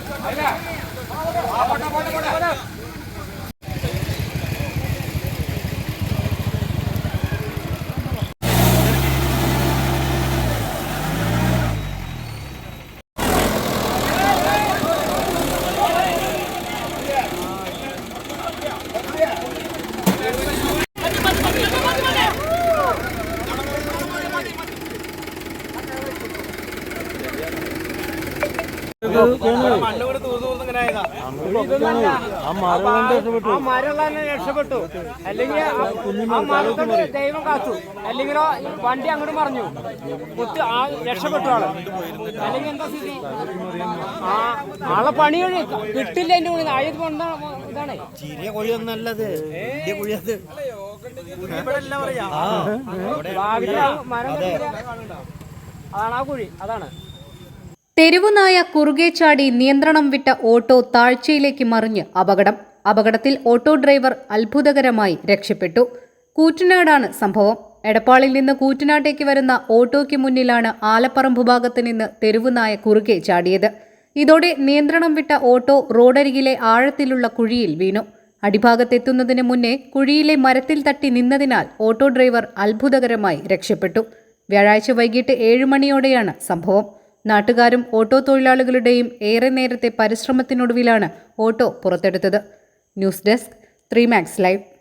છે ആ മരം കൊണ്ട് രക്ഷപ്പെട്ടു. ആ മരമുള്ള തന്നെ രക്ഷപ്പെട്ടു. അല്ലെങ്കിൽ ആ മരത്തോട് ദൈവം കാത്തു. അല്ലെങ്കിൽ വണ്ടി അങ്ങോട്ട് മറിഞ്ഞു. കുത്തി ആ രക്ഷപ്പെട്ടു ആൾ. അല്ലെങ്കിൽ എന്താ സ്ഥിതി? ആ ആളെ പണി കഴി കിട്ടില്ല എന്റെ ഉള്ളിൽ ആയത് കൊണ്ട ഇതാണ്. ചെറിയ കുഴിയൊന്നല്ലത്. വലിയ കുഴിയത്. മരം. അതാണ് ആ കുഴി. അതാണ്. തെരുവുനായ കുറുകെ ചാടി നിയന്ത്രണം വിട്ട ഓട്ടോ താഴ്ചയിലേക്ക് മറിഞ്ഞ് അപകടം. അപകടത്തിൽ ഓട്ടോ ഡ്രൈവർ അത്ഭുതകരമായി രക്ഷപ്പെട്ടു. കൂറ്റനാടാണ് സംഭവം. എടപ്പാളിൽ നിന്ന് കൂറ്റനാട്ടേക്ക് വരുന്ന ഓട്ടോയ്ക്ക് മുന്നിലാണ് ആലപ്പറമ്പ് ഭാഗത്ത് നിന്ന് തെരുവുനായ കുറുകെ ചാടിയത്. ഇതോടെ നിയന്ത്രണം വിട്ട ഓട്ടോ റോഡരികിലെ ആഴത്തിലുള്ള കുഴിയിൽ വീണു. അടിഭാഗത്തെത്തുന്നതിന് മുന്നേ കുഴിയിലെ മരത്തിൽ തട്ടി നിന്നതിനാൽ ഓട്ടോ ഡ്രൈവർ അത്ഭുതകരമായി രക്ഷപ്പെട്ടു. വ്യാഴാഴ്ച വൈകിട്ട് ഏഴ് മണിയോടെയാണ് സംഭവം. നാട്ടുകാരും ഓട്ടോ തൊഴിലാളികളുടെയും ഏറെ നേരത്തെ പരിശ്രമത്തിനൊടുവിലാണ് auto പുറത്തെടുത്തത്. News desk three max live.